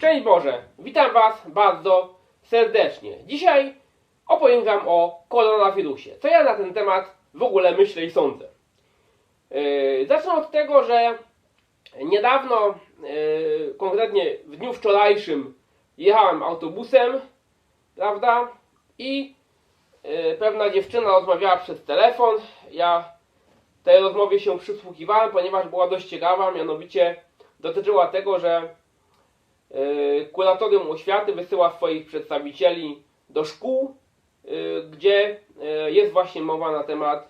Szczęść Boże, witam Was bardzo serdecznie. Dzisiaj opowiem Wam o koronawirusie. Co ja na ten temat w ogóle myślę i sądzę. Yy, zacznę od tego, że niedawno, yy, konkretnie w dniu wczorajszym, jechałem autobusem, prawda? I yy, pewna dziewczyna rozmawiała przez telefon. Ja tej rozmowie się przysłuchiwałem, ponieważ była dość ciekawa, mianowicie dotyczyła tego, że kuratorium oświaty wysyła swoich przedstawicieli do szkół, yy, gdzie yy, jest właśnie mowa na temat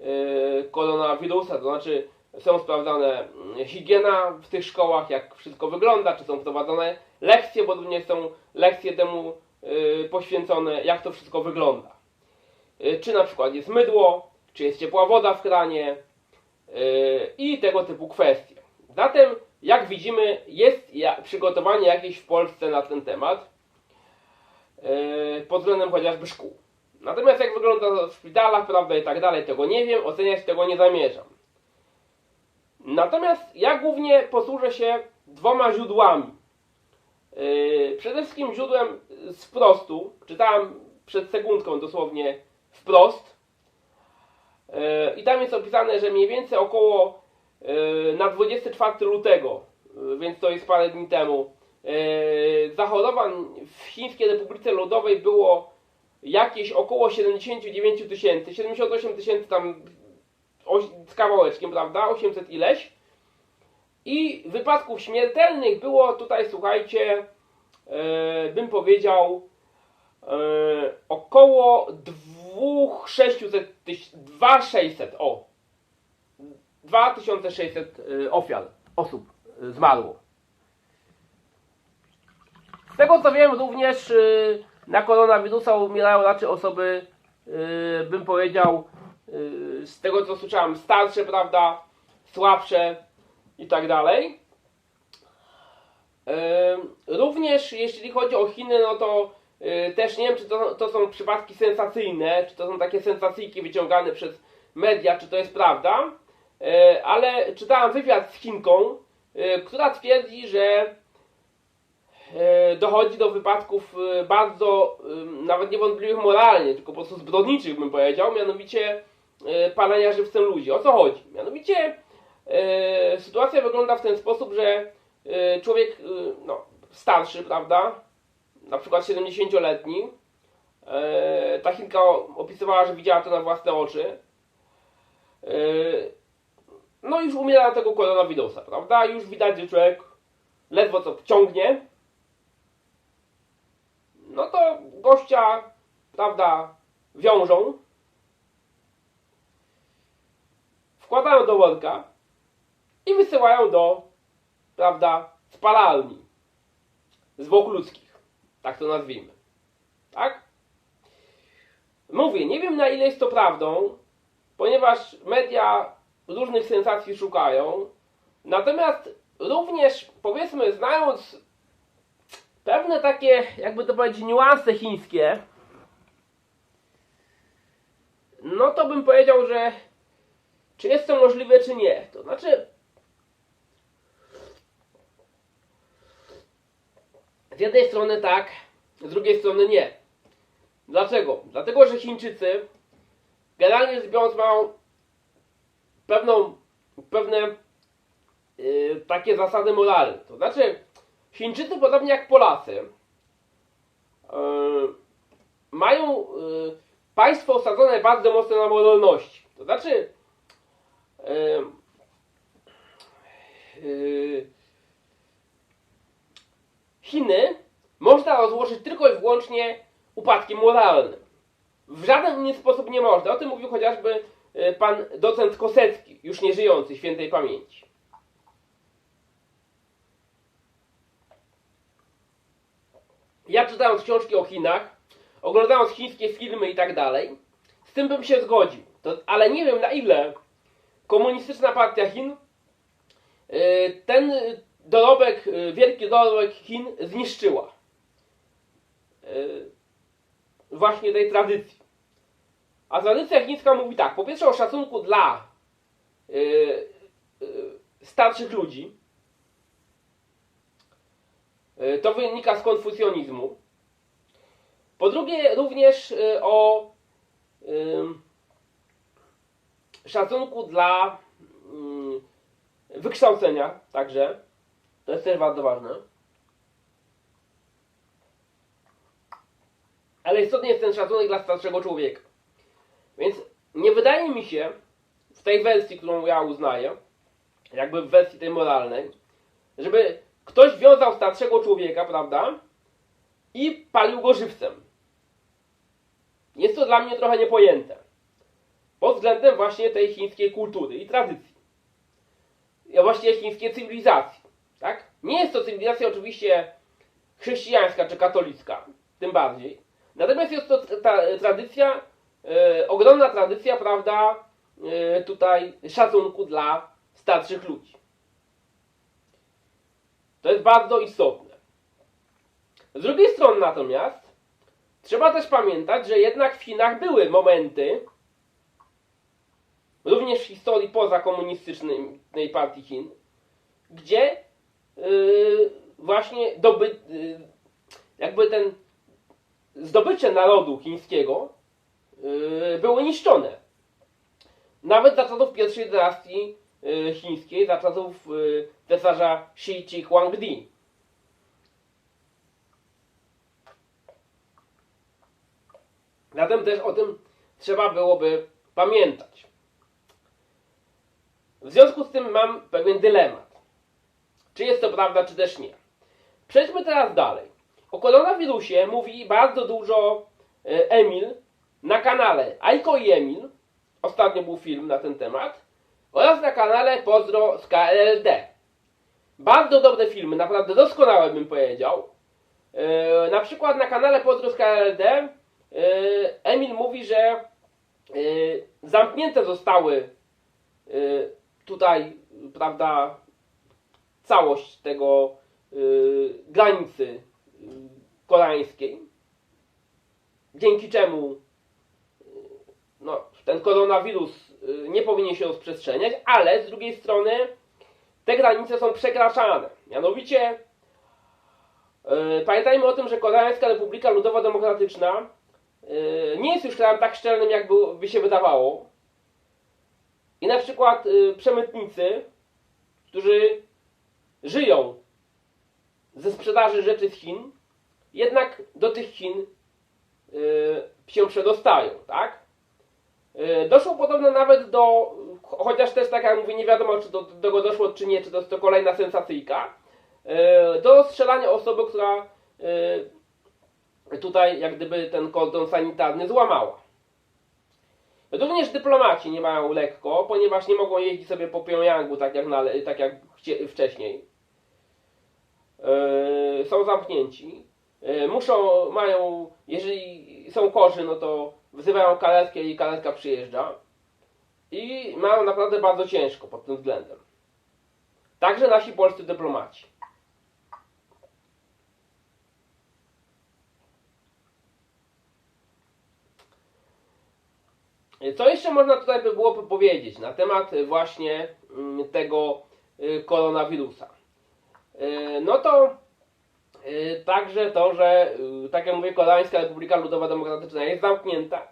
yy, koronawirusa, to znaczy są sprawdzane higiena w tych szkołach, jak wszystko wygląda, czy są prowadzone lekcje, bo również są lekcje temu yy, poświęcone, jak to wszystko wygląda. Yy, Czy na przykład jest mydło, czy jest ciepła woda w kranie yy, i tego typu kwestie. Zatem, jak widzimy, jest przygotowanie jakieś w Polsce na ten temat yy, pod względem chociażby szkół. Natomiast jak wygląda to w szpitalach, prawda, i tak dalej, tego nie wiem, oceniać tego nie zamierzam. Natomiast ja głównie posłużę się dwoma źródłami. Yy, przede wszystkim źródłem z wprostu, czytałem przed sekundką dosłownie wprost, Yy, i tam jest opisane, że mniej więcej około na 24 lutego, yy, więc to jest parę dni temu, yy, zachorowań w Chińskiej Republice Ludowej było jakieś około 79 tysięcy, 78 tysięcy tam z kawałeczkiem, prawda, 800 ileś. I wypadków śmiertelnych było tutaj, słuchajcie, yy, bym powiedział, yy, około 2600, tyś- 2600, o, 2600 yy, ofiar, osób yy, zmarło. Z tego co wiem, również yy, na koronawirusa umierają raczej osoby, bym powiedział, z tego co słyszałem, starsze, prawda, słabsze i tak dalej. Również jeśli chodzi o Chiny, no to też nie wiem, czy to, to są przypadki sensacyjne, czy to są takie sensacyjki wyciągane przez media, czy to jest prawda, ale czytałem wywiad z Chinką, yy, która twierdzi, że yy, dochodzi do wypadków bardzo, nawet niewątpliwych moralnie, tylko po prostu zbrodniczych bym powiedział, mianowicie palenia żywcem ludzi. O co chodzi? Mianowicie sytuacja wygląda w ten sposób, że człowiek no, starszy, prawda, na przykład 70-letni, yy, ta Chinka opisywała, że widziała to na własne oczy, no już umiera na tego koronawirusa, prawda, już widać, że człowiek ledwo co ciągnie, no to gościa, prawda, wiążą, wkładają do worka i wysyłają do, prawda, spalarni zwłok ludzkich, tak to nazwijmy, tak? Mówię, nie wiem na ile jest to prawdą, ponieważ media różnych sensacji szukają, natomiast również, powiedzmy, znając pewne takie, jakby to powiedzieć, niuanse chińskie, no to bym powiedział, że czy jest to możliwe, czy nie. To znaczy, z jednej strony tak, z drugiej strony nie. Dlaczego? Dlatego, że Chińczycy, generalnie rzecz biorąc, mają pewną, pewne yy, takie zasady moralne. To znaczy, Chińczycy, podobnie jak Polacy, yy, mają yy, państwo osadzone bardzo mocno na moralności. To znaczy, yy, yy, Chiny można rozłożyć tylko i wyłącznie upadkiem moralnym. W żaden inny sposób nie można. O tym mówił chociażby pan docent Kosecki, już nie żyjący, świętej pamięci. Ja czytając książki o Chinach, oglądając chińskie filmy i tak dalej, z tym bym się zgodził. To, ale nie wiem na ile komunistyczna partia Chin yy, ten dorobek, yy, wielki dorobek Chin zniszczyła. Właśnie tej tradycji. A tradycja chińska mówi tak, po pierwsze o szacunku dla yy, yy, starszych ludzi, Yy, Y, To wynika z konfucjonizmu. Po drugie, również y, o ym, szacunku dla ym, wykształcenia, także. To jest też bardzo ważne. Ale istotny jest ten szacunek dla starszego człowieka. Więc nie wydaje mi się, w tej wersji, którą ja uznaję, jakby w wersji tej moralnej, żeby ktoś wiązał starszego człowieka, prawda, i palił go żywcem. Jest to dla mnie trochę niepojęte. Pod względem właśnie tej chińskiej kultury i tradycji. I właściwie chińskiej cywilizacji. Tak? Nie jest to cywilizacja oczywiście chrześcijańska czy katolicka, tym bardziej. Natomiast jest to ta tradycja, e, ogromna tradycja, prawda, e, tutaj szacunku dla starszych ludzi. To jest bardzo istotne. Z drugiej strony natomiast trzeba też pamiętać, że jednak w Chinach były momenty, również w historii pozakomunistycznej partii Chin, gdzie yy, właśnie doby, yy, jakby ten zdobycze narodu chińskiego były niszczone. Nawet za czasów pierwszej dynastii yy, chińskiej, za czasów yy, cesarza Chi Huangdi. Zatem też o tym trzeba byłoby pamiętać. W związku z tym mam pewien dylemat. Czy jest to prawda, czy też nie. Przejdźmy teraz dalej. O koronawirusie mówi bardzo dużo Emil na kanale Aiko i Emil. Ostatnio był film na ten temat. Oraz na kanale Pozdro z KLD. Bardzo dobre filmy, naprawdę doskonałe bym powiedział. E, na przykład na kanale Pozdro z KLD e, Emil mówi, że e, zamknięte zostały e, tutaj, prawda, całość tego y, granicy koreańskiej, dzięki czemu ten koronawirus y, nie powinien się rozprzestrzeniać, ale z drugiej strony te granice są przekraczane. Mianowicie y, pamiętajmy o tym, że Koreańska Republika Ludowa Demokratyczna y, nie jest już krajem tak szczelnym, jak by- się wydawało. I na przykład przemytnicy, którzy żyją ze sprzedaży rzeczy z Chin, jednak do tych Chin się przedostają, tak? Y, doszło podobno nawet do, cho- chociaż też tak jak mówię, nie wiadomo czy do tego doszło czy nie, czy to jest to kolejna sensacyjka, y, do strzelania osoby, która y, tutaj jak gdyby ten kordon sanitarny złamała. Również dyplomaci nie mają lekko, ponieważ nie mogą jeździć sobie po Pjongjangu tak jak, tak jak wcześniej. Są zamknięci. Muszą, mają, jeżeli są chorzy, no to wzywają karetkę i karetka przyjeżdża. I mają naprawdę bardzo ciężko pod tym względem. Także nasi polscy dyplomaci. Co jeszcze można tutaj by było powiedzieć na temat właśnie mm, tego y, koronawirusa? Y, No to także to, że y, tak jak mówię, Koreańska Republika Ludowa Demokratyczna jest zamknięta,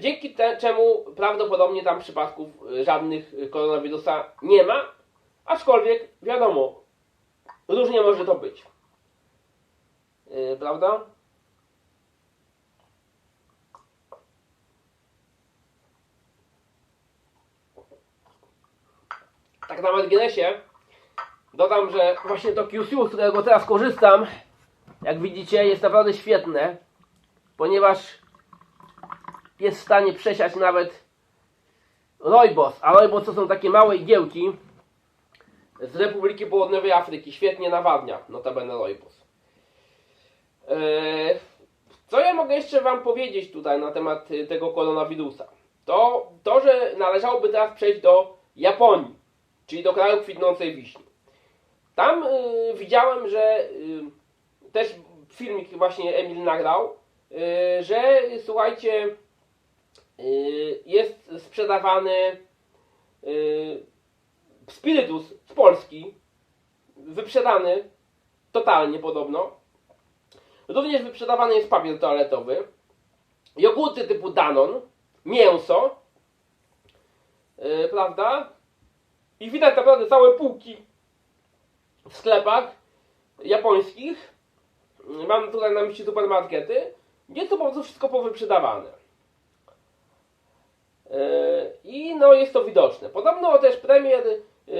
dzięki te, czemu prawdopodobnie tam przypadków y, żadnych y, koronawirusa nie ma, aczkolwiek wiadomo, różnie może to być. Y, Prawda? Tak na marginesie dodam, że właśnie to QSU, z którego teraz korzystam, jak widzicie, jest naprawdę świetne, ponieważ jest w stanie przesiać nawet Roybos, a Roybos to są takie małe igiełki z Republiki Południowej Afryki, świetnie nawadnia, notabene Roybos. Eee, co ja mogę jeszcze Wam powiedzieć tutaj na temat y, tego koronawirusa? To, to, że należałoby teraz przejść do Japonii, czyli do kraju kwitnącej wiśni. Tam y, widziałem, że y, też filmik właśnie Emil nagrał, y, że słuchajcie, y, jest sprzedawany y, spirytus z Polski, wyprzedany totalnie podobno. Również wyprzedawany jest papier toaletowy, jogurty typu Danon, mięso, yy, prawda? I widać naprawdę całe półki w sklepach japońskich. Mam tutaj na myśli supermarkety, gdzie to po prostu wszystko powyprzedawane. Yy, I no jest to widoczne. Podobno też premier, yy,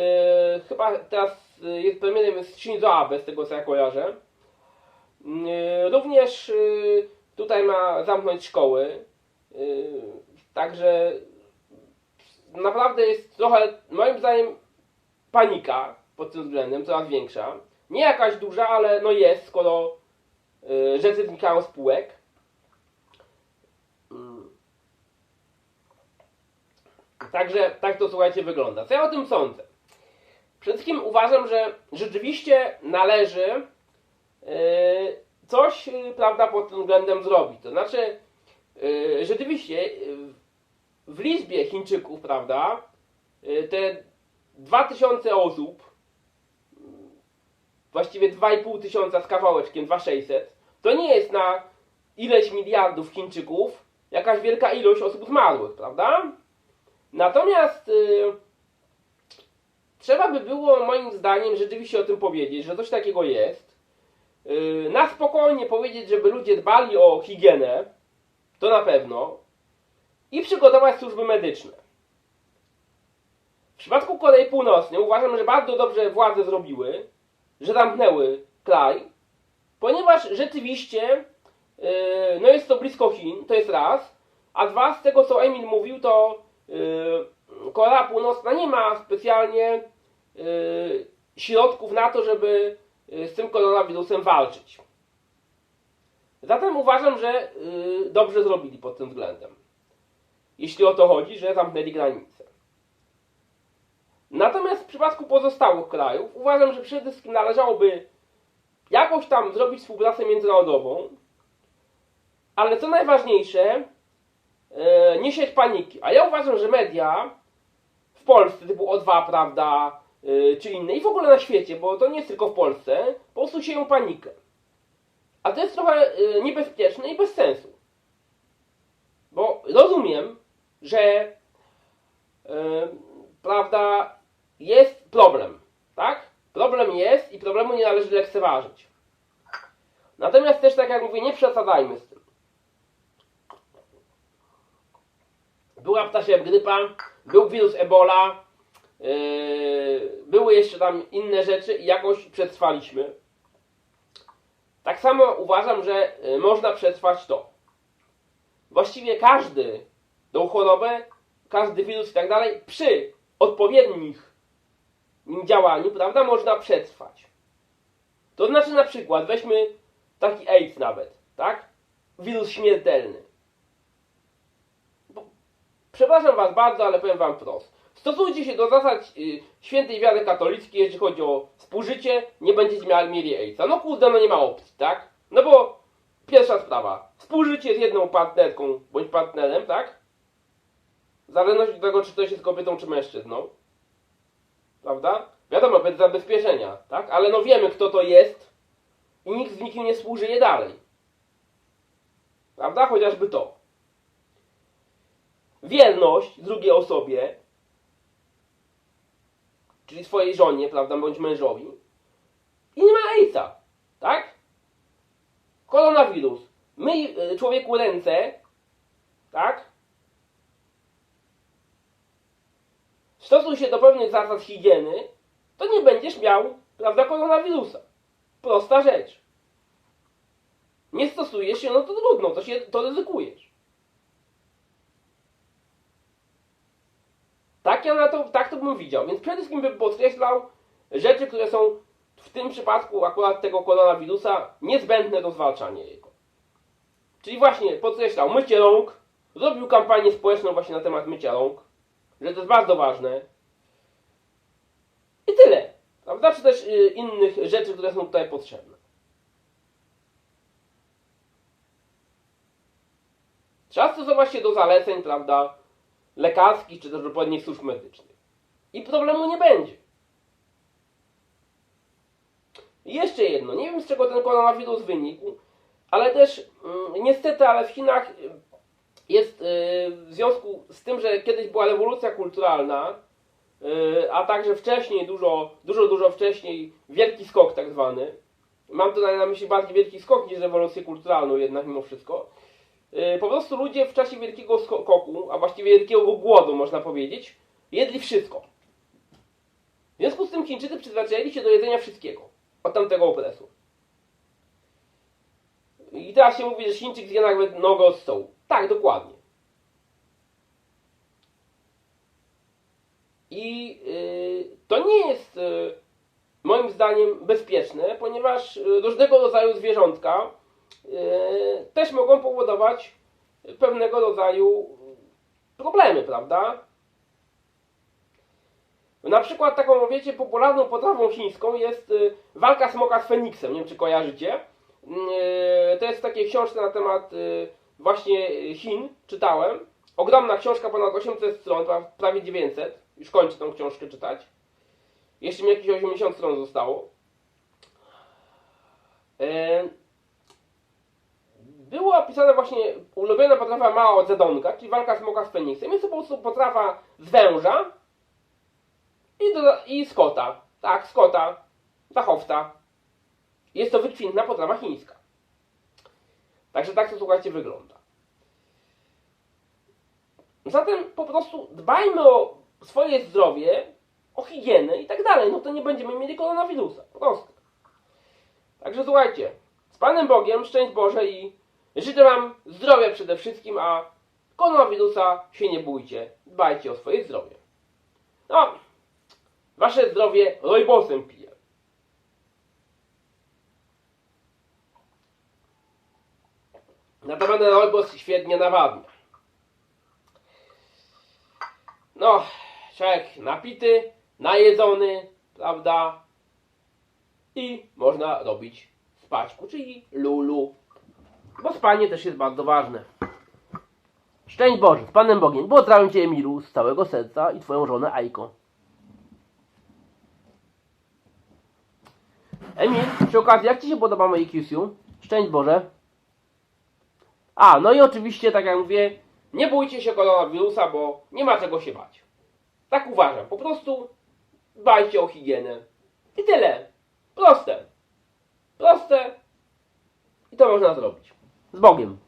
chyba teraz yy, jest premierem jest Shinzo Abe, z tego co ja kojarzę. Również tutaj ma zamknąć szkoły. Także naprawdę jest trochę, moim zdaniem, panika pod tym względem, coraz większa. Nie jakaś duża, ale no jest, skoro yy, rzeczy znikają z półek. Mm. Także tak to słuchajcie wygląda. Co ja o tym sądzę? Przede wszystkim uważam, że rzeczywiście należy yy, coś, yy, prawda, pod tym względem zrobić. To znaczy, yy, rzeczywiście yy, w liczbie Chińczyków, prawda, yy, te 2000 osób, właściwie 2,5 tysiąca z kawałeczkiem, 2600, to nie jest na ileś miliardów Chińczyków jakaś wielka ilość osób zmarłych, prawda? Natomiast y, trzeba by było moim zdaniem rzeczywiście o tym powiedzieć, że coś takiego jest. Y, na spokojnie powiedzieć, żeby ludzie dbali o higienę, to na pewno. I przygotować służby medyczne. W przypadku Korei Północnej uważam, że bardzo dobrze władze zrobiły, że zamknęły kraj, ponieważ rzeczywiście yy, no jest to blisko Chin, to jest raz, a dwa, z tego co Emil mówił, to yy, Korea Północna nie ma specjalnie yy, środków na to, żeby z tym koronawirusem walczyć. Zatem uważam, że dobrze zrobili pod tym względem. Jeśli o to chodzi, że zamknęli granice. Natomiast w przypadku pozostałych krajów uważam, że przede wszystkim należałoby jakoś tam zrobić współpracę międzynarodową, ale co najważniejsze, e, nie sieć paniki. A ja uważam, że media w Polsce, typu O2, prawda, e, czy inne, i w ogóle na świecie, bo to nie jest tylko w Polsce, po prostu sieją panikę. A to jest trochę e, niebezpieczne i bez sensu. Bo rozumiem, że prawda, jest problem, tak? Problem jest i problemu nie należy lekceważyć. Natomiast też, tak jak mówię, nie przesadzajmy z tym. Była ptasia grypa, był wirus Ebola, yy, były jeszcze tam inne rzeczy i jakoś przetrwaliśmy. Tak samo uważam, że yy, można przetrwać to. Właściwie każdy tą chorobę, każdy wirus i tak dalej, przy odpowiednich działaniu, prawda, można przetrwać. To znaczy na przykład, weźmy taki AIDS nawet, tak? Wirus śmiertelny. Przepraszam Was bardzo, ale powiem Wam wprost. Stosujcie się do zasad y, świętej wiary katolickiej, jeśli chodzi o współżycie, nie będziecie mieli, mieli AIDSa. No kurde, no nie ma opcji, tak? No bo pierwsza sprawa, współżycie z jedną partnerką bądź partnerem, tak? W zależności od tego, czy ktoś jest kobietą, czy mężczyzną. Prawda? Wiadomo, bez zabezpieczenia, tak? Ale no wiemy, kto to jest i nikt z nikim nie współżyje dalej. Prawda? Chociażby to. Wierność drugiej osobie, czyli swojej żonie, prawda, bądź mężowi i nie ma AIDS-a, tak? Koronawirus. Myj y, człowieku ręce, tak? Stosuj się do pewnych zasad higieny, to nie będziesz miał, prawda, koronawirusa. Prosta rzecz. Nie stosujesz się, no to trudno, to, się, to ryzykujesz. Tak ja na to, tak to bym widział. Więc przede wszystkim bym podkreślał rzeczy, które są w tym przypadku akurat tego koronawirusa niezbędne do zwalczania jego. Czyli właśnie podkreślał mycie rąk, zrobił kampanię społeczną właśnie na temat mycia rąk, że to jest bardzo ważne. I tyle. Prawda? Też y, innych rzeczy, które są tutaj potrzebne. Trzeba stosować się do zaleceń, prawda, lekarskich, czy też odpowiednich służb medycznych. I problemu nie będzie. I jeszcze jedno, nie wiem z czego ten koronawirus wynikł, ale też mm, niestety, ale w Chinach jest y, w związku z tym, że kiedyś była rewolucja kulturalna, y, a także wcześniej, dużo, dużo, dużo wcześniej, wielki skok tak zwany. Mam tutaj na myśli bardziej wielki skok niż rewolucję kulturalną jednak mimo wszystko. Y, Po prostu ludzie w czasie wielkiego skoku, a właściwie wielkiego głodu można powiedzieć, jedli wszystko. W związku z tym Chińczycy przyzwyczaili się do jedzenia wszystkiego od tamtego okresu. I teraz się mówi, że Chińczyk zje nawet nogę od stołu. Tak, dokładnie. I yy, to nie jest yy, moim zdaniem bezpieczne, ponieważ yy, różnego rodzaju zwierzątka też mogą powodować pewnego rodzaju problemy, prawda? Na przykład taką, wiecie, popularną potrawą chińską jest y, walka smoka z Feniksem. Nie wiem, czy kojarzycie. Y, To jest takie książki na temat y, właśnie Chin. Czytałem. Ogromna książka, ponad 800 stron, pra- prawie 900. Już kończę tą książkę czytać. Jeszcze mi jakieś 80 stron zostało. Y, Było opisane właśnie ulubiona potrawa Mao Zedonga, czyli walka smoka z Feniksem. Jest to po prostu potrawa z węża, i, do, I. Tak, z kota. Zachowca. Jest to wykwintna potrawa chińska. Także tak to słuchajcie wygląda. Zatem po prostu dbajmy o swoje zdrowie, o higienę i tak dalej. No to nie będziemy mieli koronawirusa. Proste. Także słuchajcie. Z Panem Bogiem, szczęść Boże i życzę Wam zdrowia przede wszystkim, a koronawirusa się nie bójcie. Dbajcie o swoje zdrowie. No, Wasze zdrowie rojbosem pije. Notabene rojbos świetnie nawadnia. No, człowiek napity, najedzony, prawda? I można robić spaćku, czyli lulu. Bo spanie też jest bardzo ważne. Szczęść Boże, z Panem Bogiem. Pozdrawiam Cię, Emilu, z całego serca i Twoją żonę Aiko. Emil, przy okazji, jak Ci się podoba moje QSU? Szczęść Boże. A, no i oczywiście, tak jak mówię, nie bójcie się koronawirusa, bo nie ma czego się bać. Tak uważam. Po prostu dbajcie o higienę. I tyle. Proste. Proste. I to można zrobić. Z Bogiem.